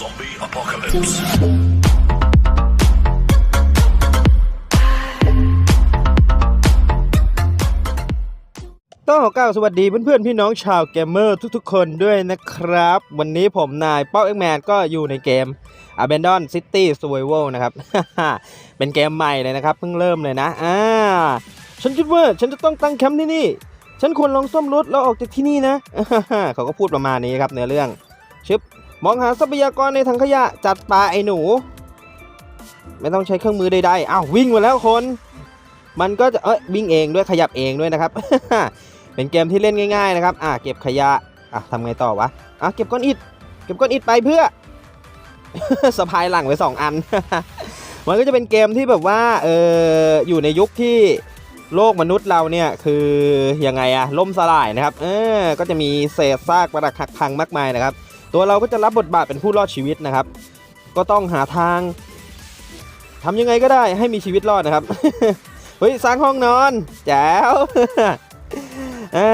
Zombie apocalypse. ต้องขอกล่าวสวัสดีเพื่อนๆ พี่น้องชาวเกมเมอร์ทุกๆ คนด้วยนะครับ วันนี้ผมนายป๊อกเอ็กแมนก็อยู่ในเกม Abandon City Survival นะครับ เป็นเกมใหม่เลยนะครับ เพิ่งเริ่มเลยนะ อ่า ฉันคิดว่าฉันจะต้องตั้งแคมป์ที่นี่ ฉันควรลองซ่อมรถแล้วออกจากที่นี่นะ เขาก็พูดประมาณนี้ครับเนื้อเรื่องชึบ มองหาทรัพยากรในถังขยะจัดปลาไอ้หนู ไม่ต้องใช้เครื่องมือใดๆอ้าววิ่งมาแล้วคน มันก็จะเอ้ยวิ่งเองด้วยขยับเองด้วยนะครับ เป็นเกมที่เล่นง่าย ๆ นะครับ อะเก็บขยะอะทำไงต่อวะอะเก็บก้อนอิฐเก็บก้อนอิฐไปเพื่อสะพายหลังไว้สองอัน มันก็จะเป็นเกมที่แบบว่าเอออยู่ในยุคที่โลกมนุษย์เราเนี่ยคือยังไงอะล่มสลายนะครับ เออก็จะมีเศษซากปรักหักพังมากมายนะครับ ตัวเราก็จะรับบทบาทเป็นผู้รอดชีวิตนะครับ ก็ต้องหาทางทำยังไงก็ได้ให้มีชีวิตรอดนะครับ เฮ้ยสร้างห้องนอนแจ๋วอ่า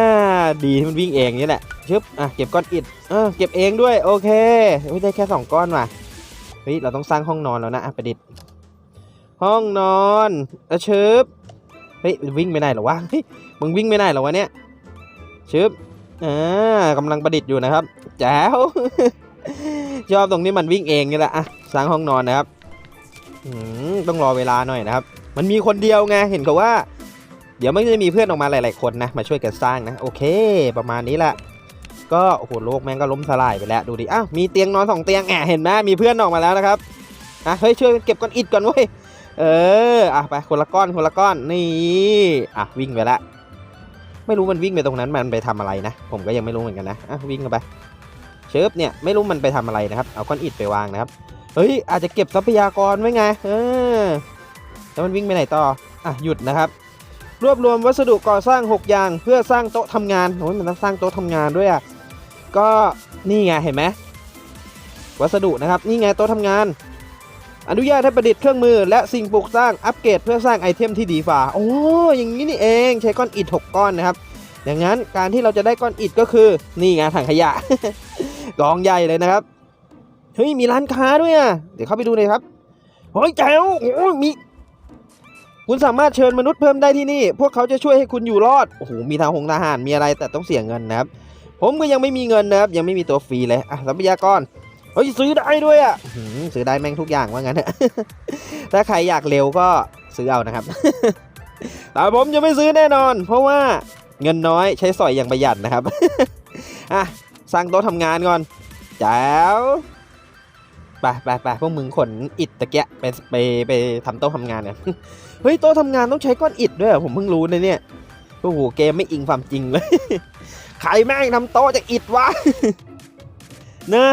ดีที่มันวิ่งเองนี่แหละชึบอะเก็บก้อนอิฐเออเก็บเองด้วยโอเคไม่ได้แค่สองก้อนว่ะเฮ้ยเราต้องสร้างห้องนอนแล้วนะอะประดิษฐ์ ห้องนอนอะชึบเฮ้ยวิ่งไม่ได้หรอวะเฮ้ยมึงวิ่งไม่ได้หรอวะเนี่ยชึบอ่ากำลังประดิษฐ์อยู่นะครับ แจ๋วชอบตรงนี้มันวิ่งเองนี่แหละอะสร้างห้องนอนนะครับต้องรอเวลาหน่อยนะครับ มันมีคนเดียวไงเห็นเขาว่า เดี๋ยวมันจะมีเพื่อนออกมาหลาย ๆ คนนะมาช่วยกันสร้างนะโอเค ประมาณนี้แหละก็โอ้โหโลกแม่งก็ล้มสลายไปแล้วดูดิอ้าวมีเตียงนอนสองเตียงแอบเห็นไหมมีเพื่อนออกมาแล้วนะครับอะเฮ้ยช่วยเก็บก้อนอิฐก่อนเว้ยเอออะไปคนละก้อนคนละก้อนนี่อะวิ่งไปละไม่รู้มันวิ่งไปตรงนั้นมันไปทำอะไรนะ ผมก็ยังไม่รู้เหมือนกันนะอะวิ่งกันไป เชิฟเนี่ยไม่รู้มันไปทำอะไรนะครับ เอาก้อนอิฐไปวางนะครับ เฮ้ยอาจจะเก็บทรัพยากรไว้ไง เออ แล้วมันวิ่งไปไหนต่อ อะหยุดนะครับ รวบรวมวัสดุก่อสร้าง 6 อย่าง เพื่อสร้างโต๊ะทำงานโอ้ยมันต้องสร้างโต๊ะทำงานด้วยอะ ก็นี่ไงเห็นไหมวัสดุนะครับนี่ไงโต๊ะทำงาน อนุญาตให้ประดิษฐ์เครื่องมือ และสิ่งปลูกสร้างอัปเกรดเพื่อสร้างไอเทมที่ดีฝ่าโอ้อย่างนี้นี่เองใช้ก้อนอิฐ6ก้อนนะครับ อย่างนั้นการที่เราจะได้ก้อนอิฐก็คือนี่ไงถังขยะ กองใหญ่เลยนะครับ เฮ้ย มีร้านค้าด้วยอะ เดี๋ยวเข้าไปดูเลยครับ เฮ้ยแจ๋วโอ้ยมี คุณสามารถเชิญมนุษย์เพิ่มได้ที่นี่ พวกเขาจะช่วยให้คุณอยู่รอด โอ้โห มีทางหงทหาร มีอะไรแต่ต้องเสียเงินนะครับ ผมก็ยังไม่มีเงินนะครับ ยังไม่มีตัวฟรีเลยอะทรัพยากรเฮ้ยซื้อได้ด้วยอะซื้อได้แม่งทุกอย่างว่างั้นอะถ้าใครอยากเร็วก็ซื้อเอานะครับ แต่ผมจะไม่ซื้อแน่นอน เพราะว่าเงินน้อยใช้สอยอย่างประหยัดนะครับอะ สร้างโต๊ะทำงานก่อนแจ๋วไปไปไปพวกมึงขนอิฐตะเกียะไปไปไปทำโต๊ะทำงานกันเฮ้ยโต๊ะทำงานต้องใช้ก้อนอิฐด้วยเหรอผมเพิ่งรู้นะเนี่ยโอ้โหเกมไม่อิงความจริงเลยใครแม่งทำโต๊ะจากอิฐวะเนอะ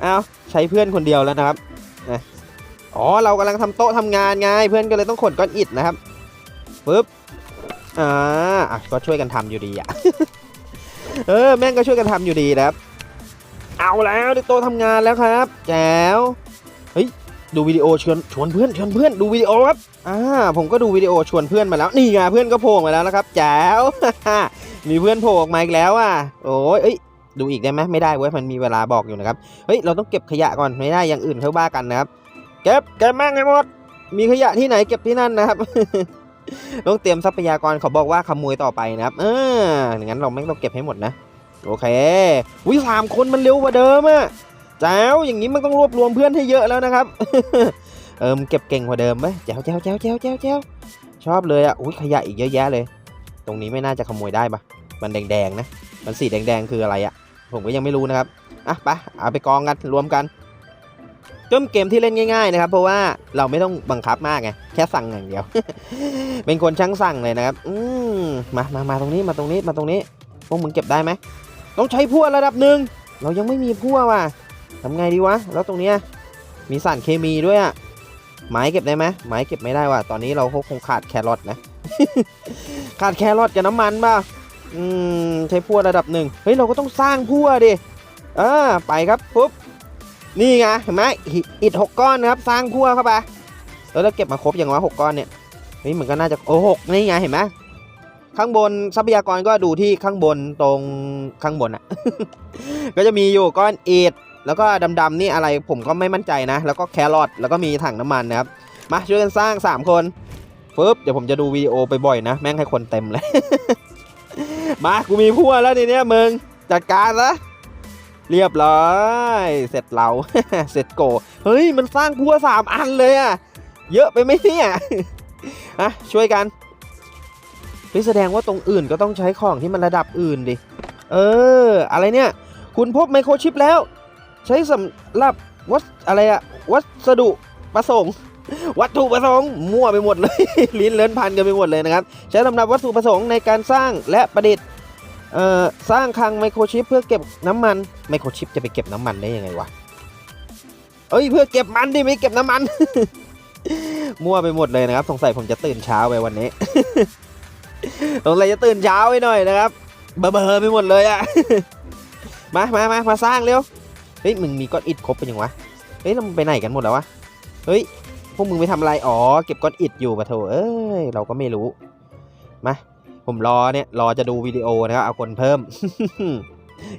เอาใช้เพื่อนคนเดียวแล้วนะครับอ๋อเรากำลังทำโต๊ะทำงานไงเพื่อนก็เลยต้องขนก้อนอิฐนะครับปึ๊บอ่าอะก็ช่วยกันทำอยู่ดีอะ เออแม่งก็ช่วยกันทำอยู่ดีนะครับ เอาแล้วได้โต๊ะทำงานแล้วครับแจ๋วเฮ้ยดูวิดีโอชวนชวนเพื่อนชวนเพื่อนดูวิดีโอครับอ่าผมก็ดูวิดีโอชวนเพื่อนมาแล้วนี่ไงเพื่อนก็โผล่มาแล้วนะครับแจ๋วมีเพื่อนโผล่ออกมาอีกแล้วอะโอ้ยเอ้ยดูอีกได้ไหมไม่ได้เว้ยมันมีเวลาบอกอยู่นะครับเฮ้ยเราต้องเก็บขยะก่อนไม่ได้อย่างอื่นเขาบ้ากันนะครับ เก็บเก็บแม่งให้หมดมีขยะที่ไหนเก็บที่นั่นนะครับ ต้องเตรียมทรัพยากรเขาบอกว่าขโมยต่อไปนะครับ เอออย่างนั้นเราไม่ต้องเก็บให้หมดนะ โอเควิสามคนมันเร็วกว่าเดิมอะแจ๋วอย่างนี้มันต้องรวบรวมเพื่อนให้เยอะแล้วนะครับ เออมเก็บเก่งกว่าเดิมไหมแจ๋วแจ๋วแจ๋วแจ๋วแจ๋วแจ๋วชอบเลยอะ อุ้ยขยะอีกเยอะแยะเลย ตรงนี้ไม่น่าจะขโมยได้ปะมันแดงๆนะ มันสีแดงๆคืออะไรอะ ผมก็ยังไม่รู้นะครับ อะไปเอาไปกองกันรวมกัน ก็เกมที่เล่นง่ายๆนะครับ เพราะว่าเราไม่ต้องบังคับมากไงแค่สั่งอย่างเดียว เป็นคนช่างสั่งเลยนะครับ อืมมามามาตรงนี้มาตรงนี้มาตรงนี้พวกมึงเก็บได้ไหมต้องใช้พั่วระดับหนึ่งเรายังไม่มีพั่วว่ะทำไงดีวะแล้วตรงเนี้ยมีสารเคมีด้วยอะไม้เก็บได้ไหมไม้เก็บไม่ได้ว่ะตอนนี้เราคงขาดแครอทนะขาดแครอทกับน้ำมันป่ะอืมใช้พั่วระดับหนึ่งเฮ้ยเราก็ต้องสร้างพั่วดิอ่าไปครับปุ๊บ นี่ไงเห็นไหมอิอิฐหกก้อนนะครับ สร้างพั่วเข้าไปแล้วเราเก็บมาครบอย่างวะหกก้อนเนี่ยเฮ้ยเหมือนก็น่าจะโอ้หกนี่ไงเห็นไหมข้างบนทรัพยากรก็ดูที่ข้างบนตรงข้างบนอะก็จะมีอยู่ก้อนอิฐแล้วก็ดำๆนี่อะไรผมก็ไม่มั่นใจนะ แล้วก็แครอทแล้วก็มีถังน้ำมันนะครับมาช่วยกันสร้าง 3 คนปึ๊บเดี๋ยวผมจะดูวิดีโอไปบ่อยนะ แม่งให้คนเต็มเลย มากูมีพั่วแล้วทีเนี้ยมึง จัดการละ เรียบร้อยเสร็จเราเสร็จโก เฮ้ย มันสร้างพัวสามอันเลยอะเยอะไปไหมเนี่ยอะช่วยกันเฮ้ยแสดงว่าตรงอื่นก็ต้องใช้ของที่มันระดับอื่นดิ เออ อะไรเนี่ย คุณพบไมโครชิปแล้ว ใช้สำหรับวัสอะไรอะวัสดุประสงค์ วัตถุประสงค์มั่วไปหมดเลย ลิ้นเลิ้นพันกันไปหมดเลยนะครับ ใช้สำหรับวัตถุประสงค์ในการสร้างและประดิษฐ์ เอ่อสร้างคลังไมโครชิปเพื่อเก็บน้ำมันไมโครชิปจะไปเก็บน้ำมันได้ยังไงวะเอ้ยเพื่อเก็บมันดิไม่เก็บน้ำมัน มั่วไปหมดเลยนะครับ สงสัยผมจะตื่นเช้าไปวันนี้สงสัยจะตื่นเช้าไปหน่อยนะครับ เบอร์เบอร์ไปหมดเลยอะมามามามาสร้างเร็วเฮ้ยมึงมีก้อนอิฐครบเป็นยังวะเฮ้ยแล้วมึงไปไหนกันหมดแล้ววะเฮ้ยพวกมึงไปทำอะไรอ๋อเก็บก้อนอิฐอยู่ปะโถเอ้ยเราก็ไม่รู้มา ผมรอเนี่ยรอจะดูวิดีโอนะครับเอาคนเพิ่ม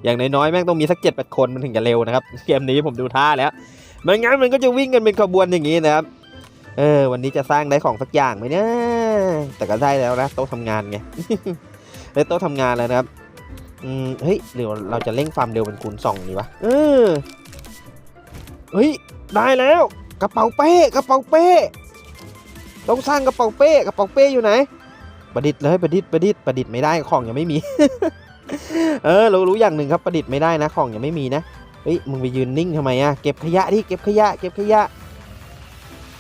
อย่างน้อยๆแม่งต้องมีสักเจ็ดแปดคนมันถึงจะเร็วนะครับเกมนี้ผมดูท่าแล้วไม่งั้นมันก็จะวิ่งกันเป็นขบวนอย่างนี้นะครับเออวันนี้จะสร้างได้ของสักอย่างไหมเนี่ยแต่ก็ได้แล้วนะโต๊ะทำงานไงได้โต๊ะทำงานแล้วนะครับอืมเฮ้ยเดี๋ยวเราจะเร่งความเร็วเป็นคูณสองดีวะเออเฮ้ยได้แล้ว กระเป๋าเป้กระเป๋าเป้ต้องสร้างกระเป๋าเป้กระเป๋าเป้อยู่ไหน ประดิษฐ์เลยประดิษฐ์ประดิษฐ์ประดิษฐ์ไม่ได้ของยังไม่มี เออเรารู้อย่างหนึ่งครับประดิษฐ์ไม่ได้นะของยังไม่มีนะเฮ้ยมึงไปยืนนิ่งทำไมอะเก็บขยะดิเก็บขยะ เก็บขยะ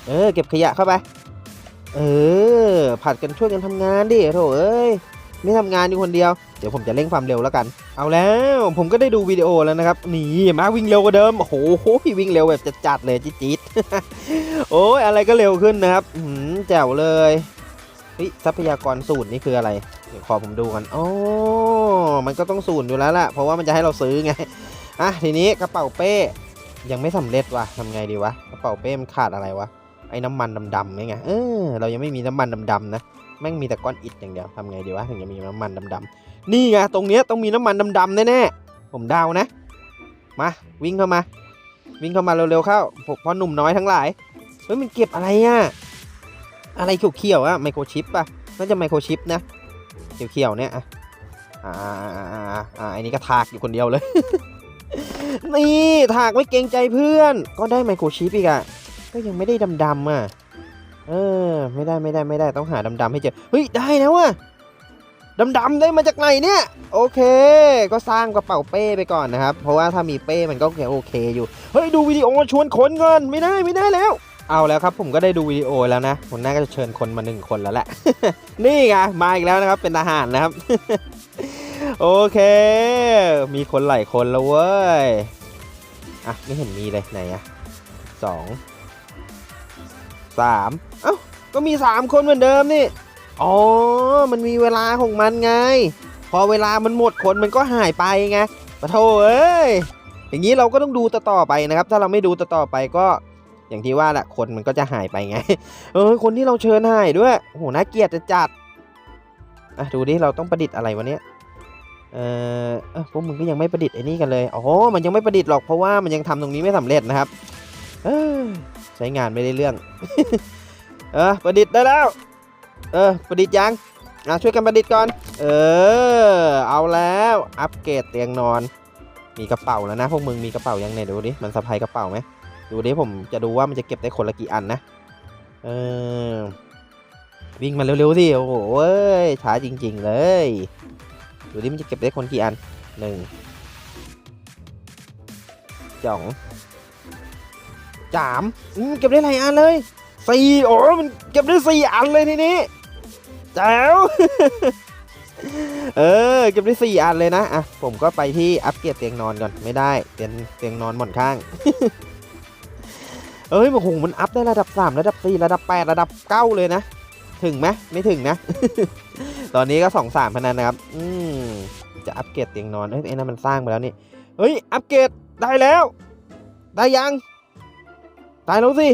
เออ เก็บขยะเข้าไป เออผัดกันช่วยกันทำงานดิโถเอ้ยไม่ทำงานอยู่คนเดียว เดี๋ยวผมจะเร่งความเร็วแล้วกัน เอาแล้ว ผมก็ได้ดูวิดีโอแล้วนะครับ นี่มาวิ่งเร็วกว่าเดิม โอ้โหวิ่งเร็วแบบจัดๆเลยจี๊ดๆโอ้ยอะไรก็เร็วขึ้นนะครับหือแจ๋วเลย เฮ้ยทรัพยากรสูตรนี่คืออะไร เดี๋ยวขอผมดูกันอ๋อมันก็ต้องสูตรอยู่แล้วล่ะ เพราะว่ามันจะให้เราซื้อไง อะ ทีนี้กระเป๋าเป้ ยังไม่สำเร็จว่ะทำไงดีวะ กระเป๋าเป้มันขาดอะไรวะ ไอ้น้ำมันดำๆนี่ไง เออ เรายังไม่มีน้ำมันดำๆนะ แม่งมีแต่ก้อนอิฐอย่างเดียวทำไงดีวะ ถึงจะมีน้ำมันดำๆนี่ไง ตรงเนี้ยต้องมีน้ำมันดำๆแน่ๆ ผมเดานะ มา วิ่งเข้ามา วิ่งเข้ามาเร็วๆเข้าพวกพ่อหนุ่มน้อยทั้งหลาย เฮ้ย มันเก็บอะไรอะ อะไรเขียวๆอะไมโครชิปปะน่าจะไมโครชิปนะเขียวๆเนี่ยอะอ่าอ่าอ่อันนี้ก็ทากอยู่คนเดียวเลย นี่ถากไม่เกรงใจเพื่อน ก็ได้ไมโครชิปอีกอะก็ยังไม่ได้ดำๆอะเออไม่ได้ไม่ได้ไม่ได้ต้องหาดำๆให้เจอเฮ้ยได้แล้วว่ะดำๆได้มาจากไหนเนี่ย โอเค ก็สร้างกระเป๋าเป้ไปก่อนนะครับ เพราะว่าถ้ามีเป้มันก็โอเคอยู่ เฮ้ย ดูวิดีโอชวนคนก่อนไม่ได้ไม่ได้แล้ว เอาแล้วครับผมก็ได้ดูวิดีโอแล้วนะผมน่าจะเชิญคนมาหนึ่งคนแล้วแหละ นี่ไงมาอีกแล้วนะครับเป็นทหารนะครับ โอเค มีคนหลายคนแล้วเว้ย อะไม่เห็นมีเลยไหนอะสองสามเอ้าก็มีสามคนเหมือนเดิมนี่ อ๋อ มันมีเวลาของมันไง พอเวลามันหมดคนมันก็หายไปไงปะโถเอ้ยอย่างนี้เราก็ต้องดูต่อไปนะครับ ถ้าเราไม่ดูต่อไปก็ อย่างที่ว่าแหละคนมันก็จะหายไปไง เออคนที่เราเชิญหายด้วยโอ้โหน่าเกลียดจะจัดอะดูดิเราต้องประดิษฐ์อะไรวะเนี้ยเออเอ้อพวกมึงก็ยังไม่ประดิษฐ์ไอ้นี่กันเลยอ๋อมันยังไม่ประดิษฐ์หรอกเพราะว่ามันยังทำตรงนี้ไม่สำเร็จนะครับเออใช้งานไม่ได้เรื่อง เออประดิษฐ์ได้แล้ว เออประดิษฐ์ยังอะช่วยกันประดิษฐ์ก่อน เออ เอาแล้ว อัปเกรดเตียงนอน มีกระเป๋าแล้วนะพวกมึงมีกระเป๋ายังไงดูดิ มันสะพายกระเป๋าไหม ดูดิผมจะดูว่ามันจะเก็บได้คนละกี่อันนะ เออ วิ่งมาเร็วๆสิ โอ้โหเว้ยช้าจริง ๆ เลย ดูดิมันจะเก็บได้คนกี่อันหนึ่งสองสามอืมเก็บได้หลายอันเลยสี่โอ้มันเก็บได้สี่อันเลยทีนี้แจ๋วเออเก็บได้สี่อันเลยนะอะผมก็ไปที่อัปเกรดเตียงนอนก่อนไม่ได้เตียงเตียงนอนหมอนข้าง เอ้ยโอ้โหมันอัพได้ระดับ 3 ระดับ 4 ระดับ 8 ระดับ 9 เลยนะ ถึงไหมไม่ถึงนะ ตอนนี้ก็สองสามพนันนะครับ อืมจะอัปเกรดเตียงนอนเฮ้ยไอ้นั่นมันสร้างไปแล้วนี่เฮ้ย อัปเกรดได้แล้ว ได้ยังได้แล้วสิ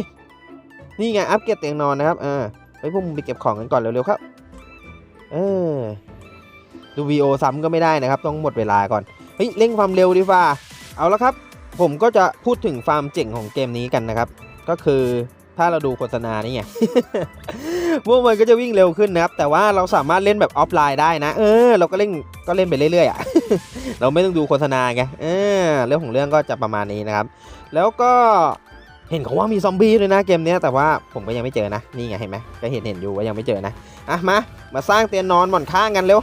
นี่ไงอัปเกรดเตียงนอนนะครับ อ่าเฮ้ยพวกมึงไปเก็บของกันก่อนเร็วๆครับ เออ ดูวีโอซ้ำก็ไม่ได้นะครับ ต้องหมดเวลาก่อน เฮ้ยเร่งความเร็วดีฟ้าเอาแล้วครับ ผมก็จะพูดถึงฟาร์มเจ๋งของเกมนี้กันนะครับ ก็คือถ้าเราดูโฆษณานี่ไงพวกมันก็จะวิ่งเร็วขึ้นนะครับ แต่ว่าเราสามารถเล่นแบบออฟไลน์ได้นะ เออ เราก็เล่นก็เล่นไปเรื่อยๆอะ เราไม่ต้องดูโฆษณาไง เออ เรื่องของเรื่องก็จะประมาณนี้นะครับ แล้วก็เห็นเขาว่ามีซอมบี้ด้วยนะเกมนี้แต่ว่าผมก็ยังไม่เจอนะ นี่ไงเห็นไหมก็เห็นเห็นอยู่ว่ายังไม่เจอนะ อะมา มาสร้างเตียงนอนหมอนข้างกันเร็ว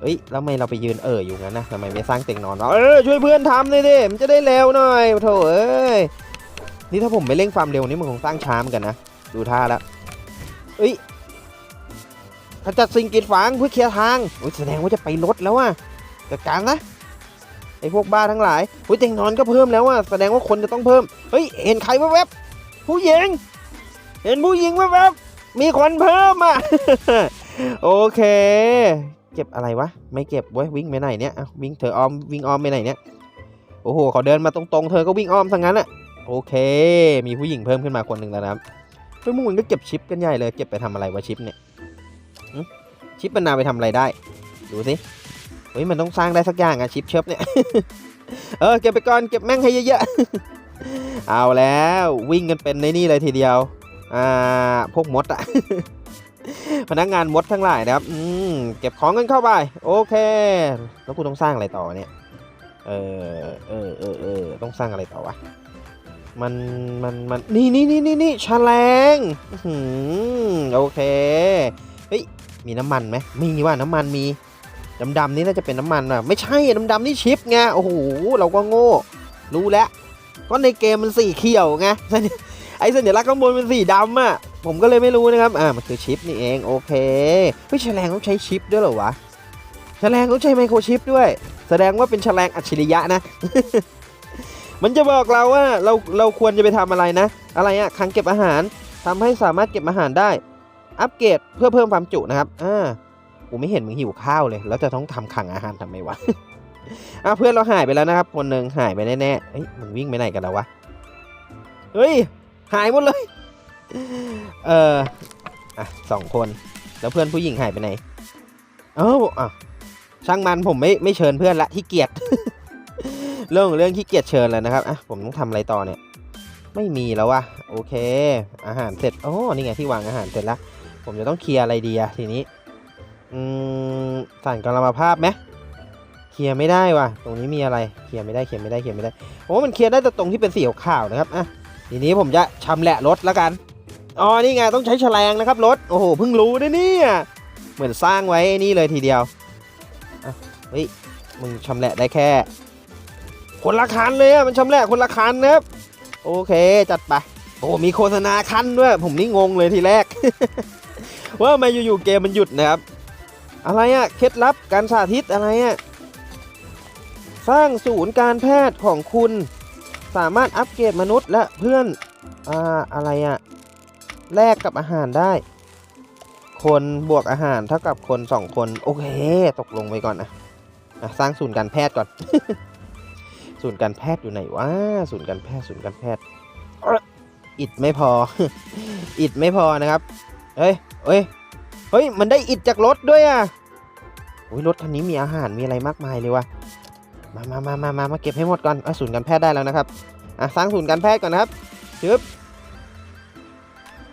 เอ้ยแล้วทำไมเราไปยืนเอออยู่งั้นนะทำไมไม่สร้างเตียงนอนวะเออช่วยเพื่อนทำเลยดิมันจะได้เร็วหน่อยโถเอ้ย นี่ถ้าผมไม่เร่งความเร็วนี่มันคงสร้างช้าเหมือนกันนะ ดูท่าแล้วเอ้ยขจัดสิ่งกีดขวางเพื่อเคลียร์ทางโอ้ยแสดงว่าจะไปรถแล้วอะจัดการนะไอ้พวกบ้าทั้งหลายเฮ้ยเตียงนอนก็เพิ่มแล้วอะแสดงว่าคนจะต้องเพิ่มเฮ้ยเห็นใครแวบๆผู้หญิง เห็นผู้หญิงแวบๆมีคนเพิ่มอะโอเค เก็บอะไรวะไม่เก็บเว้ยวิ่งไปไหนเนี่ยวิ่งเธออ้อมวิ่งอ้อมไปไหนเนี่ยโอ้โหเขาเดินมาตรงๆ เธอก็วิ่งอ้อมซะงั้นอะ โอเค มีผู้หญิงเพิ่มขึ้นมาคนหนึ่งแล้วนะครับเฮ้ยมึงมันก็เก็บชิปกันใหญ่เลยเก็บไปทำอะไรวะชิปเนี่ยชิปมันนาไปทำอะไรได้ ดูสิเฮ้ยมันต้องสร้างได้สักอย่างอะชิปเชิปเนี่ยเออเก็บไปก่อนเก็บแม่งให้เยอะๆเอาแล้ววิ่งกันเป็นในนี่เลยทีเดียวอ่าพวกมดอะพนักงานมดทั้งหลายนะครับอืมเก็บของกันเข้าไป โอเค แล้วกูต้องสร้างอะไรต่อเนี่ยเออเออเออเออต้องสร้างอะไรต่อวะ มันมันมันนี่นี่นี่นี่นี่แฉลงอือหือโอเคเฮ้ยมีน้ำมันไหมมีว่าน้ำมันมีดำๆนี่น่าจะเป็นน้ำมันอะไม่ใช่ดำๆนี่ชิปไงโอ้โหเราก็โง่รู้แล้วก็ในเกมมันสีเขียวไงไอ้สัญลักษณ์ข้างบนเป็นสีดำอะผมก็เลยไม่รู้นะครับอ่ามันคือชิปนี่เองโอเคเฮ้ยแฉลงต้องใช้ชิปด้วยเหรอวะแฉลงต้องใช้ไมโครชิปด้วย แสดงว่าเป็นแฉลงอัจฉริยะนะ มันจะบอกเราว่าเราเราควรจะไปทำอะไรนะ อะไรอะคลังเก็บอาหารทำให้สามารถเก็บอาหารได้ อัปเกรดเพื่อเพิ่มความจุนะครับอ่ากูไม่เห็นมึงหิวข้าวเลย แล้วจะต้องทำขังอาหารทำไมวะอะเพื่อนเราหายไปแล้วนะครับคนหนึ่งหายไปแน่ๆเฮ้ยมึงวิ่งไปไหนกันแล้ววะเฮ้ยหายหมดเลย เอออะสองคนแล้วเพื่อนผู้หญิงหายไปไหนเอ้าอะช่างมันผมไม่ไม่เชิญเพื่อนละที่เกียจ เรื่องเรื่องขี้เกียจเชิญแล้วนะครับอะผมต้องทำอะไรต่อเนี่ย ไม่มีแล้ววะโอเค อาหารเสร็จโอ้นี่ไงที่วางอาหารเสร็จแล้ว ผมจะต้องเคลียร์อะไรดีอะทีนี้ อืมสั่นกรรมภาพไหมเคลียร์ไม่ได้ว่ะ ตรงนี้มีอะไร เคลียร์ไม่ได้ เคลียร์ไม่ได้ เคลียร์ไม่ได้ โอ้ มันเคลียร์ได้แต่ตรงที่เป็นสีขาวนะครับ อะ ทีนี้ผมจะชำแหละรถแล้วกัน อ๋อ นี่ไง ต้องใช้แฉลงนะครับรถ โอ้โห เพิ่งรู้นะเนี่ย เหมือนสร้างไว้นี่เลยทีเดียวอะเฮ้ย มึงชำแหละได้แค่ คนละคันเลยอะมันชำแหละคนละคันนะครับโอเคจัดไปโอ้มีโฆษณาคันด้วย ผมนี่งงเลยทีแรก ว่าทำไมาอยู่ๆเกมมันหยุดนะครับ อะไรอะเคล็ดลับการสาธิตอะไรอะสร้างศูนย์การแพทย์ของคุณ สามารถอัปเกรดมนุษย์และเพื่อนอ่าอะไรอะแลกกับอาหารได้ คนบวกอาหารเท่ากับคนสองคน โอเค ตกลงไปก่อนนะะสร้างศูนย์การแพทย์ก่อน ศูนย์การแพทย์อยู่ไหนวะศูนย์การแพทย์ศูนย์การแพทย์เอ้ออิดไม่พอ อิดไม่พอนะครับ เฮ้ยเฮ้ย เฮ้ย มันได้อิดจากรถด้วยอะโอ้ยรถคันนี้มีอาหารมีอะไรมากมายเลยว่ะมามามามามามาเก็บให้หมดก่อนอะศูนย์การแพทย์ได้แล้วนะครับ อะสร้างศูนย์การแพทย์ก่อนนะครับชึบ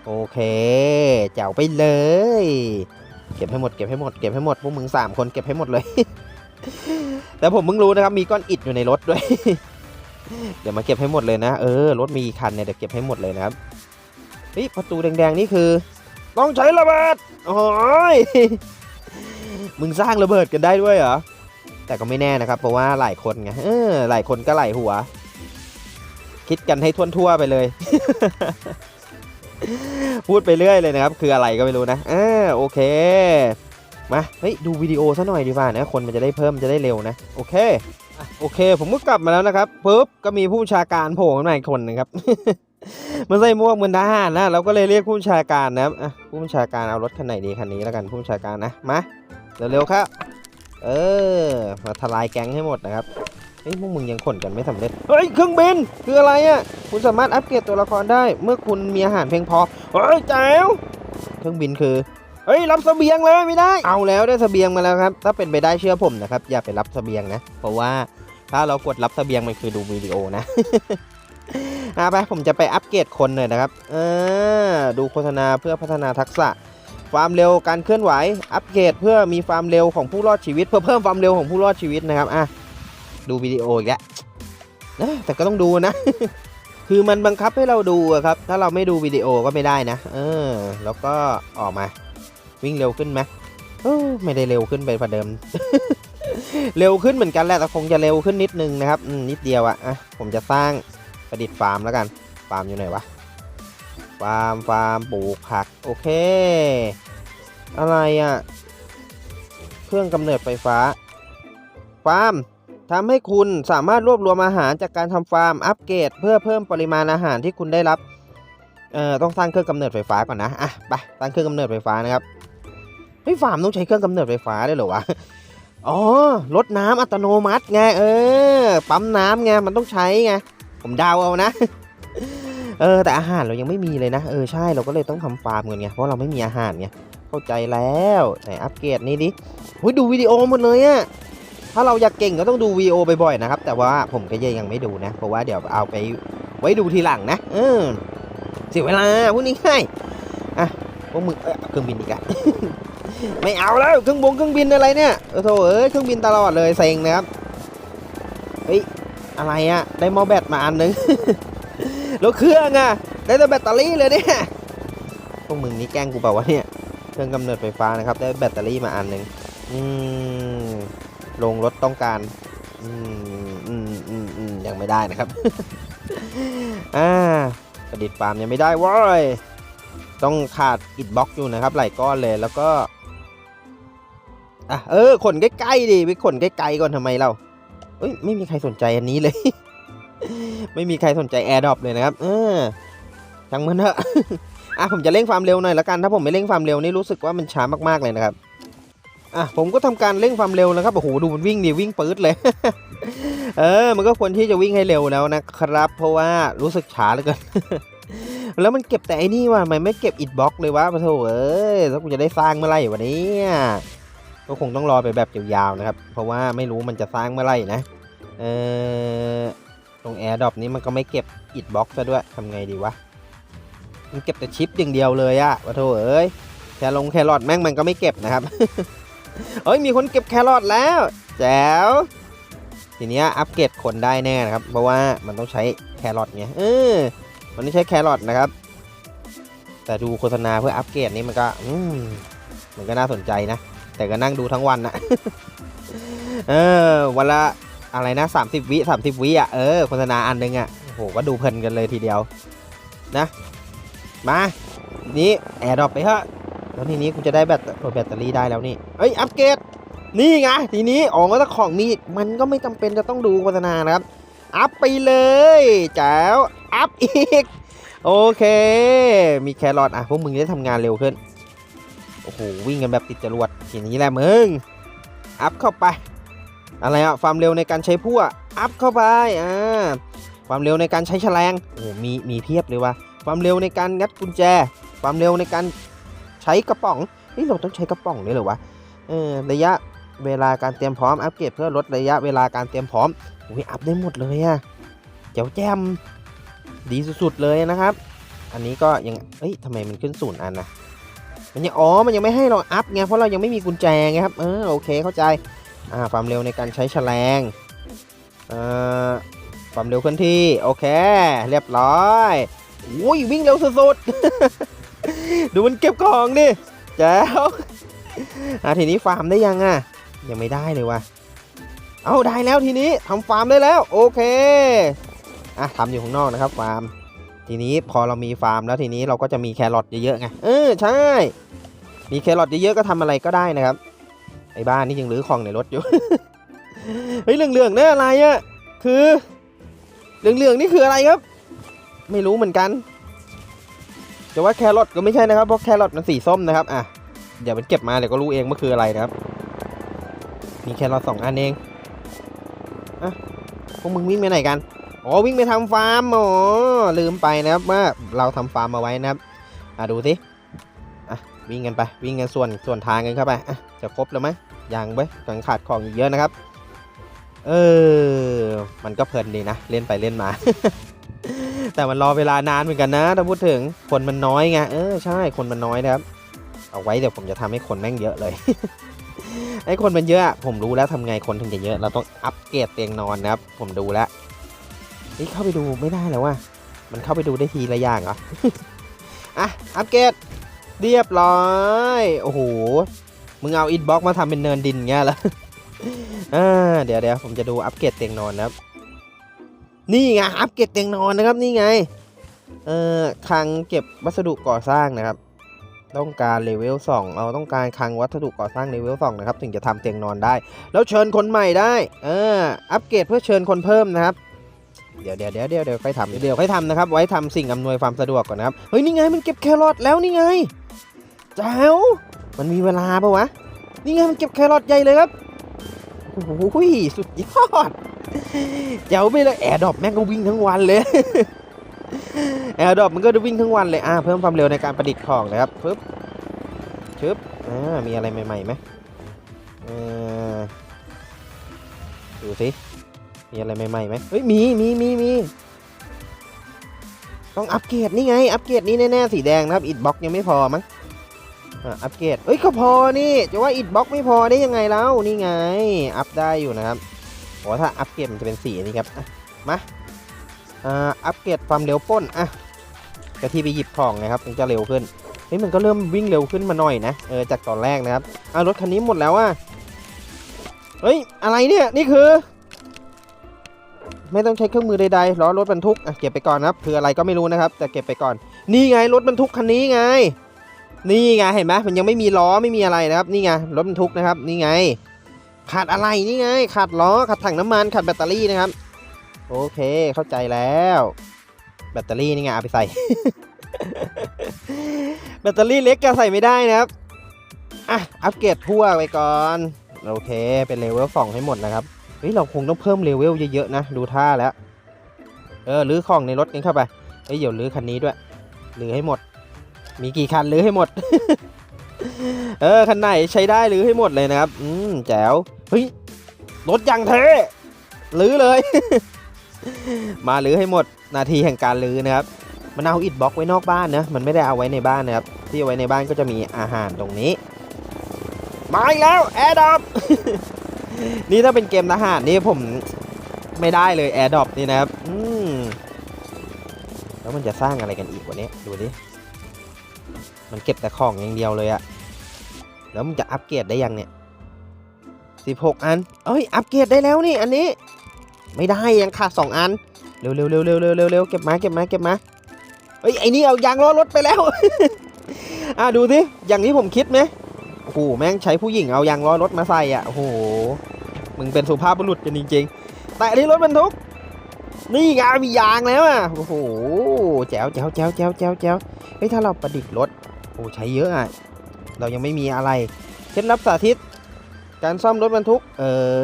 โอเค เจ๋วไปเลย เก็บให้หมด เก็บให้หมด เก็บให้หมด พวกมึงสามคนเก็บให้หมดเลย แต่ผมเพิ่งรู้นะครับมีก้อนอิฐอยู่ในรถด้วย เดี๋ยวมาเก็บให้หมดเลยนะ เออรถมีคันเนี่ยเดี๋ยวเก็บให้หมดเลยนะครับเฮ้ยประตูแดงๆนี่คือ ต้องใช้ระเบิดโอ้ยมึงสร้างระเบิดกันได้ด้วยเหรอแต่ก็ไม่แน่นะครับ เพราะว่าหลายคนไงเออหลายคนก็หลายหัว คิดกันให้ทั่วๆไปเลย พูดไปเรื่อยเลยนะครับ คืออะไรก็ไม่รู้นะอ่าโอเค มา เฮ้ย ดูวิดีโอซะหน่อยดีกว่านะ คนมันจะได้เพิ่มจะได้เร็วนะ โอเคอะโอเค ผมก็กลับมาแล้วนะครับปุ๊บ ก็มีผู้ชาการโผล่ขึ้นมาอีกคนนึงครับ มันใส่หมวกเหมือนทหารนะ เราก็เลยเรียกผู้ชาการนะอะผู้ชาการเอารถคันไหนดีคันนี้แล้วกันผู้ชาการนะ มา เร็วๆครับ เออ มาทลายแก๊งให้หมดนะครับเฮ้ยพวกมึงยังขนกันไม่สำเร็จ เฮ้ย เครื่องบิน คืออะไรอะ คุณสามารถอัปเกรดตัวละครได้ เมื่อคุณมีอาหารเพียงพอ เฮ้ยแจ๋วเครื่องบินคือ เฮ้ยรับเสบียงเลยไม่ได้ เอาแล้วได้เสบียงมาแล้วครับ ถ้าเป็นไปได้เชื่อผมนะครับ อย่าไปรับเสบียงนะ เพราะว่าถ้าเรากดรับเสบียงมันคือดูวิดีโอนะอะไปผมจะไปอัปเกรดคนหน่อยนะครับเออดูโฆษณาเพื่อพัฒนาทักษะ ความเร็วการเคลื่อนไหว อัปเกรดเพื่อมีความเร็วของผู้รอดชีวิต เพื่อเพิ่มความเร็วของผู้รอดชีวิตนะครับอะดูวิดีโออีกแล้วแต่ก็ต้องดูนะ คือมันบังคับให้เราดูอะครับ ถ้าเราไม่ดูวิดีโอก็ไม่ได้นะ เออ แล้วก็ออกมา วิ่งเร็วขึ้นไหมไม่ได้เร็วขึ้นไปกว่าเดิม เร็วขึ้นเหมือนกันแหละแต่คงจะเร็วขึ้นนิดนึงนะครับนิดเดียวอะอะผมจะสร้างประดิษฐ์ฟาร์มแล้วกันฟาร์มอยู่ไหนวะฟาร์มฟาร์มปลูกผักโอเค อะไรอะ่ะเครื่องกำเนิดไฟฟ้า ฟาร์มทำให้คุณสามารถรวบรวมอาหารจากการทำฟาร์มอัปเกรดเพื่อเพิ่มปริมาณอาหารที่คุณได้รับเอ่อต้องสร้างเครื่องกำเนิดไฟฟ้าก่อนนะอะไปสร้างเครื่องกำเนิดไฟฟ้านะครับ เฮ้ยฟาร์มต้องใช้เครื่องกำเนิดไฟฟ้าได้วยเหรอวะ อ๋อรถน้ำอัตโนมัติไงเออ ปั๊มน้ำไงมันต้องใช้ไง ผมเดาวเอานะ เออแต่อาหารเรายังไม่มีเลยนะ เออใช่เราก็เลยต้องทำฟาร์มกันไงเพราะเราไม่มีอาหารไงเข้าใจแล้วไหนอัปเกรดนี่ดิหุยดูวิดีโอหมดเลยอะถ้าเราอยากเก่งก็ต้องดูวิดีโอบ่อยๆนะครับ แต่ว่าผมก็ยังไม่ดูนะ เพราะว่าเดี๋ยวเอาไปไว้ดูทีหลังนะเออเสียเวลาพูดง่ายๆอะพวกมึงเอ้ยเครื่องบินอีกอะ ไม่เอาแล้วเครื่องบงเครื่องบินอะไรเนี่ยเออโถเอ้ยเครื่องบินตลอดเลยเซ็งนะครับเฮ้ยอะไรอะได้มอแบตมาอันนึงแล้วเครื่องอะได้แต่แบตเตอรี่เลยเนี่ยพวกมึงนี่แกล้งกูเปล่าวะเนี่ยเครื่องกำเนิดไฟฟ้านะครับ ได้แบตเตอรี่มาอันหนึ่งอืมลงรถต้องการอืมอืมอืมอืมยังไม่ได้นะครับอ่าประดิษฐ์ฟาร์มยังไม่ได้ว้ย ต้องขาดอิดบล็อกอยู่นะครับหลายก้อนเลยแล้วก็อะเออขนใกล้ๆดิไปขนใกล้ๆก่อนทำไมเราเอ้ยไม่มีใครสนใจอันนี้เลย ไม่มีใครสนใจแอร์ดรอปเลยนะครับเออช่างมันเถอะอะผมจะเร่งความเร็วหน่อยละกันถ้าผมไม่เร่งความเร็วนี่รู้สึกว่ามันช้ามากๆเลยนะครับอะผมก็ทำการเร่งความเร็วนะครับโอ้โหดูมันวิ่งดิวิ่งปื๊ดเลย เออ มันก็ควรที่จะวิ่งให้เร็วแล้วนะครับ เพราะว่ารู้สึกช้าเหลือเกิน แล้วมันเก็บแต่ไอ้นี่ว่ะมันไม่เก็บอิดบล็อกเลยวะพะโถเอ้ยแล้วกูจะได้สร้างเมื่อไหร่วะเนี่ยก็คงต้องรอไปแบบยาวๆนะครับ เพราะว่าไม่รู้มันจะสร้างเมื่อไหร่นะ เออตรงแอร์ดรอปนี้มันก็ไม่เก็บอิดบ็อกซะด้วยทำไงดีวะ มันเก็บแต่ชิปอย่างเดียวเลยอะวะโถเอ้ยแคลงแครอทแม่งมันก็ไม่เก็บนะครับเฮ้ยมีคนเก็บแครอทแล้วแจ๋วทีเนี้ยอัปเกรดคนได้แน่นะครับ เพราะว่ามันต้องใช้แครอทไงเออ มันไม่ใช้แครอทนะครับ แต่ดูโฆษณาเพื่ออัปเกรดนี่มันก็อืมมันก็น่าสนใจนะ แต่ก็นั่งดูทั้งวันนะเออวันละอะไรนะ30วิ30วิอะเออโฆษณาอันหนึงอะโหก็ดูเพลินกันเลยทีเดียว นะ มานี้แอร์ดรอปไปเถอะแล้วทีนี้กูจะได้แบตโอ้แบตเตอรี่ได้แล้วนี่เอ้ยอัปเกรดนี่ไงทีนี้อ๋อถ้าของมีมันก็ไม่จำเป็นจะต้องดูโฆษณานะครับ อัพไปเลยแจ๋ว อัพอีก โอเค มีแครอทอะพวกมึงได้ทำงานเร็วขึ้น โอ้โห วิ่งกันแบบติดจรวดทีนี้แหละมึง อัพเข้าไป อะไรอะความเร็วในการใช้พั่วอัพเข้าไปอ่าความเร็วในการใช้แฉลงโอ้โหมีมีเพียบเลยว่ะความเร็วในการงัดกุญแจ ความเร็วในการใช้กระป๋องเฮ้ยเราต้องใช้กระป๋องด้วยเหรอวะเออระยะเวลาการเตรียมพร้อมอัปเกรดเพื่อลดระยะเวลาการเตรียมพร้อมโอ้ยอัพได้หมดเลยอะเจ๋วแจ่ม ดีสุดๆเลยนะครับ อันนี้ก็ยังเอ้ยทำไมมันขึ้นศูนย์อันนะมันยังอ๋อมันยังไม่ให้เราอัพไงเพราะเรายังไม่มีกุญแจไงครับเออโอเคเข้าใจอ่าความเร็วในการใช้แฉลงอ่าความเร็วเคลื่อนที่โอเค เรียบร้อยอุ้ยวิ่งเร็วสุดๆดูมันเก็บของดิแจ๋วอ่าทีนี้ฟาร์มได้ยังอะยังไม่ได้เลยว่ะเอาได้แล้วทีนี้ทำฟาร์มได้แล้ว โอเค อะทำอยู่ข้างนอกนะครับฟาร์ม ทีนี้พอเรามีฟาร์มแล้วทีนี้เราก็จะมีแครอทเยอะๆไงเออใช่ มีแครอทเยอะๆก็ทำอะไรก็ได้นะครับไอ้บ้านนี่ยังรื้อของในรถอยู่เฮ้ยเหลืองๆเนี่ยอะไรอะ่ะคือเหลืองๆนี่คืออะไรครับ ไม่รู้เหมือนกันแต่ว่าแครอทก็ไม่ใช่นะครับเพราะแครอทมันสีส้มนะครับอะเดี๋ยวมันเก็บมาเดี๋ยวก็รู้เองว่าคืออะไรนะครับ มีแครอทสองอันเองอะพวกมึงวิ่งไปไหนกัน อ๋อวิ่งไปทำฟาร์มอ๋อลืมไปนะครับว่าเราทำฟาร์มมาไว้นะครับอะดูสิอะวิ่งกันไปวิ่งกันส่วนส่วนทางกันเข้าไปอะจะครบแล้วไหมยังเว้ยยังขาดของอีกเยอะนะครับ เออมันก็เพลินดีนะเล่นไปเล่นมา แต่มันรอเวลานานเหมือนกันนะถ้าพูดถึงคนมันน้อยไงเออใช่คนมันน้อยนะครับ เอาไว้เดี๋ยวผมจะทำให้คนแม่งเยอะเลยไอ้คนมันเยอะ ผมรู้แล้วทำไงคนถึงจะเยอะ เราต้องอัปเกรดเตียงนอนนะครับ ผมดูแล้ว นี่เข้าไปดูไม่ได้แล้วว่ะ มันเข้าไปดูได้ทีละอย่างเหรอ อะ อัปเกรดเรียบร้อย โอ้โห มึงเอาอินบ็อกมาทำเป็นเนินดินเงี้ยเหรออ่าเดี๋ยวเดี๋ยวผมจะดูอัปเกรดเตียงนอนนะครับนี่ไงอัปเกรดเตียงนอนนะครับนี่ไง เอ่อคลังเก็บวัสดุก่อสร้างนะครับ ต้องการเลเวล2เราต้องการคลังวัสดุก่อสร้างเลเวล2นะครับ ถึงจะทำเตียงนอนได้ แล้วเชิญคนใหม่ได้ เอออัปเกรดเพื่อเชิญคนเพิ่มนะครับ เดี๋ยวเดี๋ยวเดี๋ยวเดี๋ยวเดี๋ยวค่อยทำเดี๋ยวค่อยทำนะครับ ไว้ทำสิ่งอำนวยความสะดวกก่อนนะครับ เฮ้ยนี่ไงมันเก็บแครอทแล้วนี่ไงแจ๋วมันมีเวลาปะวะ นี่ไงมันเก็บแครอทใหญ่เลยครับโอ้โหสุดยอดแจ๋วไปเลยแอร์ดรอปแม่งก็วิ่งทั้งวันเลยแอร์ดรอปมันก็จะวิ่งทั้งวันเลย อ่าเพิ่มความเร็วในการประดิษฐ์ของนะครับปึ๊บชึบอ่ามีอะไรใหม่ๆไหมเออดูสิ มีอะไรใหม่ๆไหมเฮ้ยมีมีมีมีต้องอัปเกรดนี่ไง อัปเกรดนี่แน่ๆสีแดงนะครับอิดบ็อกยังไม่พอมั้งอัปเกรดเอ้ยก็พอนี่จะว่าอิดบ็อกไม่พอได้ยังไงแล้วนี่ไง อัพได้อยู่นะครับโอ้ถ้าอัปเกรดมันจะเป็นสีนี้ครับมาอ่าอัปเกรดความเร็วป้นอะกะที่ไปหยิบของนะครับถึงจะเร็วขึ้นเฮ้ยมันก็เริ่มวิ่งเร็วขึ้นมาหน่อยนะเออจากตอนแรกนะครับอ่ารถคันนี้หมดแล้วอะเฮ้ยอะไรเนี่ยนี่คือ ไม่ต้องใช้เครื่องมือใดๆล้อรถบรรทุกอะเก็บไปก่อนนะครับคืออะไรก็ไม่รู้นะครับ แต่เก็บไปก่อน นี่ไงรถบรรทุกคันนี้ไง นี่ไงเห็นไหมมันยังไม่มีล้อไม่มีอะไรนะครับ นี่ไงรถบรรทุกนะครับ นี่ไง ขาดอะไรนี่ไง ขาดล้อขาดถังน้ำมันขาดแบตเตอรี่นะครับ โอเคเข้าใจแล้ว แบตเตอรี่นี่ไงเอาไปใส่ แบตเตอรี่เล็กก็ใส่ไม่ได้นะครับอะอัปเกรดทั่วไปก่อน โอเค เป็นเลเวลสองให้หมดนะครับ ฮ้ยเราคงต้องเพิ่มเลเวลเยอะๆนะ ดูท่าแล้ว เออรื้อของในรถกันเข้าไปเฮ้ยเดี๋ยวรื้อคันนี้ด้วยรื้อให้หมด มีกี่คันรื้อให้หมด เออคันไหนใช้ได้รื้อให้หมดเลยนะครับ อืมแจ๋วเฮ้ยรถยังเท่รื้อเลย มารื้อให้หมดนาทีแห่งการรื้อนะครับมันเอาอิดบล็อกไว้นอกบ้านนะ มันไม่ได้เอาไว้ในบ้านนะครับ ที่เอาไว้ในบ้านก็จะมีอาหารตรงนี้ มาอีกแล้วแอร์ดอป นี่ถ้าเป็นเกมทหารนี่ผมไม่ได้เลยแอร์ดอปนี่นะครับ อืมแล้วมันจะสร้างอะไรกันอีกวะเนี้ยดูดิ มันเก็บแต่ของอย่างเดียวเลยอะแล้วมันจะอัปเกรดได้ยังเนี่ย16อัน เอ้ย อัปเกรดได้แล้วนี่อันนี้ ไม่ได้ยังขาดสองอัน เร็วเร็วเร็วเร็วเร็วเร็วเร็วเก็บมาเก็บมาเก็บมาเฮ้ยไอ้นี่เอายางล้อรถไปแล้ว อะดูสิอย่างที่ผมคิดไหม โอ้โหแม่งใช้ผู้หญิงเอายางล้อรถมาใส่อะโอ้โหมึงเป็นสุภาพบุรุษกันจริงๆ แต่อันนี้รถบรรทุก นี่ไงมียางแล้วอะโอ้โหแจ๋วแจ๋วแจ๋วแจ๋วแจ๋วแจ๋วเฮ้ยถ้าเราประดิษฐ์รถโอ้ใช้เยอะอะเรายังไม่มีอะไรเคล็ดลับสาธิต การซ่อมรถบรรทุก เอ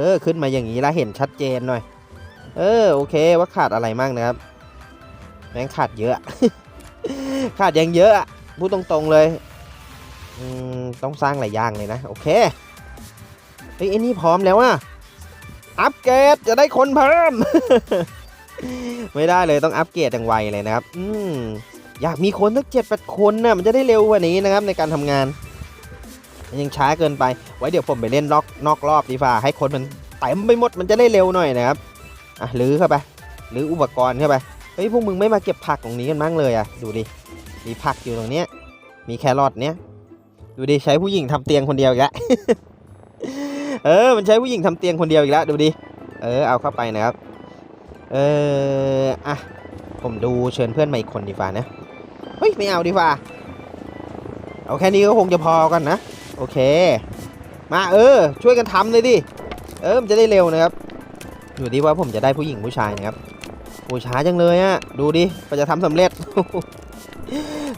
อขึ้นมาอย่างนี้แล้วเห็นชัดเจนหน่อย เออโอเคว่าขาดอะไรมั่งนะครับแม่งขาดเยอะ ขาดยังเยอะอะพูดตรงๆเลย ต้องสร้างหลายอย่างเลยนะ โอเคเฮ้ยไอ้นี่พร้อมแล้วอะอัปเกรดจะได้คนเพิ่ม ไม่ได้เลยต้องอัปเกรดอย่างไวเลยนะครับ อืมอยากมีคนสักเจ็ดแปดคนนะ่ะมันจะได้เร็วกว่านี้นะครับในการทำงานยังช้าเกินไป ไว้เดี๋ยวผมไปเล่นล็อกนอกรอบดีฟ่าให้คนมันเต็มไปหมดมันจะได้เร็วหน่อยนะครับอะลื้อเข้าไปลื้ออุปกรณ์เข้าไปเฮ้ยพวกมึงไม่มาเก็บผักตรงนี้กันบ้างเลยอะดูดิมีผักอยู่ตรงเนี้ยมีแครอทเนี้ย ดูดิใช้ผู้หญิงทำเตียงคนเดียวอีกแล้วเออ มันใช้ผู้หญิงทำเตียงคนเดียวอีกแล้วดูดิเออเอาเข้าไปนะครับ เอออะผมดูเชิญเพื่อนมาอีกคนดีฟ่านะเฮ้ยไม่เอาดีฟ่าเอาแค่นี้ก็คงจะพอกันนะ โอเค มาเออ ช่วยกันทำเลยดิเออมันจะได้เร็วนะครับอยู่ที่ว่าผมจะได้ผู้หญิงผู้ชายนะครับโอ้ช้าจังเลยอะดูดิกว่าจะทำสำเร็จ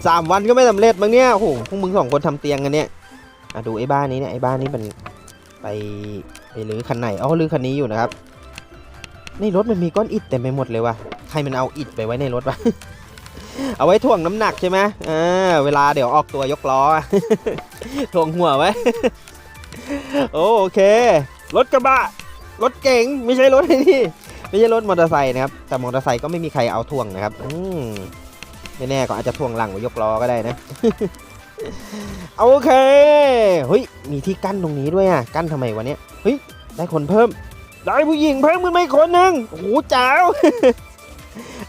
สามวันก็ไม่สำเร็จมั้งเนี่ยโอ้โหพวกมึงสองคนทำเตียงกันเนี่ยอะดูไอ้บ้านนี้เนี่ยไอ้บ้านนี้มันไปไปรื้อคันไหนอ๋อรื้อคันนี้อยู่นะครับในรถมันมีก้อนอิฐเต็มไปหมดเลยว่ะใครมันเอาอิฐไปไว้ในรถวะเอาไว้ถ่วงน้ำหนักใช่ไหมอ่าเวลาเดี๋ยวออกตัวยกล้อถ่วงหัวไว้โอเค รถกระบะ รถเก๋งไม่ใช่รถไอ้นี่ไม่ใช่รถมอเตอร์ไซค์นะครับ แต่มอเตอร์ไซค์ก็ไม่มีใครเอาท่วงนะครับ อืม ไม่แน่ก็อาจจะท่วงหลังไว้ยกล้อก็ได้นะโอเคเฮ้ยมีที่กั้นตรงนี้ด้วยอะกั้นทำไมวะเนี่ยเฮ้ยได้คนเพิ่มได้ผู้หญิงเพิ่มขึ้นมาอีกคนหนึ่งโอ้โหจ้าว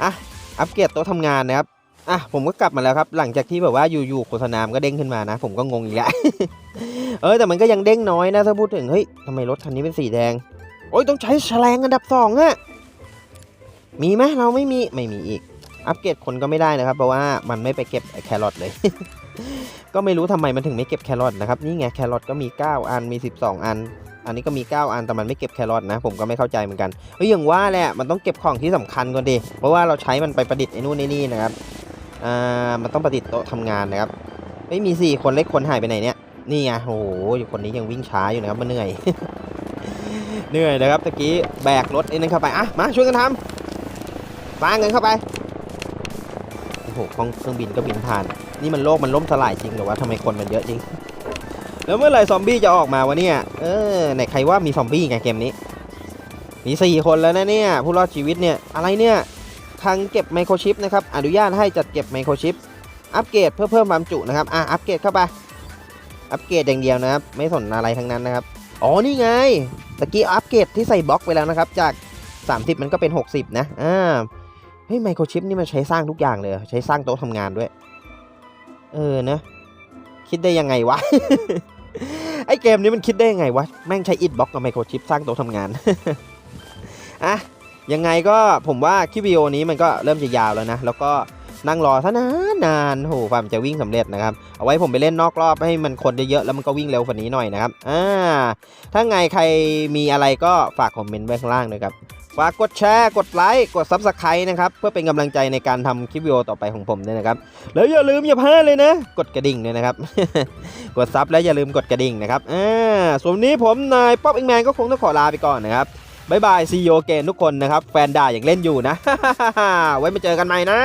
อะอัปเกรดโต๊ะทำงานนะครับอะผมก็กลับมาแล้วครับ หลังจากที่แบบว่าอยู่ๆโฆษณามก็เด้งขึ้นมานะ ผมก็งงอีกแล้วเออแต่มันก็ยังเด้งน้อยนะถ้าพูดถึงเฮ้ยทำไมรถคันนี้เป็นสีแดงโอ้ยต้องใช้แฉลงอันดับสองอะมีไหมเราไม่มีไม่มีอีก อัปเกรดคนก็ไม่ได้นะครับ เพราะว่ามันไม่ไปเก็บแครอทเลย ก็ไม่รู้ทำไมมันถึงไม่เก็บแครอทนะครับ นี่ไงแครอทก็มี 9 อัน มี 12 อัน อันนี้ก็มี 9 อัน แต่มันไม่เก็บแครอทนะ ผมก็ไม่เข้าใจเหมือนกันเฮ้ยอย่างว่าแหละ มันต้องเก็บของที่สำคัญก่อนดิ เพราะว่าเราใช้มันไปประดิษฐ์ไอ้นู่นไอ้นี่นะครับ อ่า มันต้องประดิษฐ์โต๊ะทำงานนะครับ ไม่มี 4 คนเล็กคนหายไปไหนเนี่ย นี่ไง โอ้โหคนนี้ยังวิ่งช้าอยู่นะครับ มันเหนื่อย เหนื่อยนะครับ ตะกี้แบกรถไอ้นั่นเข้าไป อะ มาช่วยกันทำสร้างเงินเข้าไป โอ้โหห้องเครื่องบินก็บินผ่าน นี่มันโลกมันล่มสลายจริงหรือว่าทำไมคนมันเยอะจริง แล้วเมื่อไหร่ซอมบี้จะออกมาวะเนี่ย เออไหนใครว่ามีซอมบี้ไงเกมนี้ มีสี่คนแล้วนะเนี่ย ผู้รอดชีวิตเนี่ย อะไรเนี่ยคลังเก็บไมโครชิปนะครับ อนุญาตให้จัดเก็บไมโครชิป อัปเกรดเพื่อเพิ่มความจุนะครับ อะ อัปเกรดเข้าไป อัปเกรดอย่างเดียวนะครับ ไม่สนอะไรทั้งนั้นนะครับ อ๋อ นี่ไง ตะกี้อัปเกรดที่ใส่บล็อกไปแล้วนะครับ จาก 30 มันก็เป็น 60 นะ อ่า เฮ้ยไมโครชิปนี่มันใช้สร้างทุกอย่างเลยใช้สร้างโต๊ะทำงานด้วย เออนะคิดได้ยังไงวะไอเกมนี้มันคิดได้ยังไงวะ แม่งใช้อิดบล็อกกับไมโครชิปสร้างโต๊ะทำงานอะยังไงก็ผมว่าคลิปวิดีโอนี้มันก็เริ่มจะยาวแล้วนะ แล้วก็นั่งรอซะนานนานโหความจะวิ่งสำเร็จนะครับ เอาไว้ผมไปเล่นนอกรอบให้มันคนเยอะๆแล้วมันก็วิ่งเร็วกว่านี้หน่อยนะครับ อ่า ถ้าไงใครมีอะไรก็ฝากคอมเมนต์ไว้ข้างล่างด้วยครับ ฝากกดแชร์กดไลค์กดซับสไครต์นะครับ เพื่อเป็นกำลังใจในการทำคลิปวิดีโอต่อไปของผมด้วยนะครับ แล้วอย่าลืมอย่าพลาดเลยนะ กดกระดิ่งด้วยนะครับ กดซับแล้วอย่าลืมกดกระดิ่งนะครับอ่าส่วนนี้ผมนายป๊อปอิงแมนก็คงต้องขอลาไปก่อนนะครับบายบายซีโอเกนทุกคนนะครับ แฟนด่าอย่างเล่นอยู่นะ ไว้มาเจอกันใหม่นะ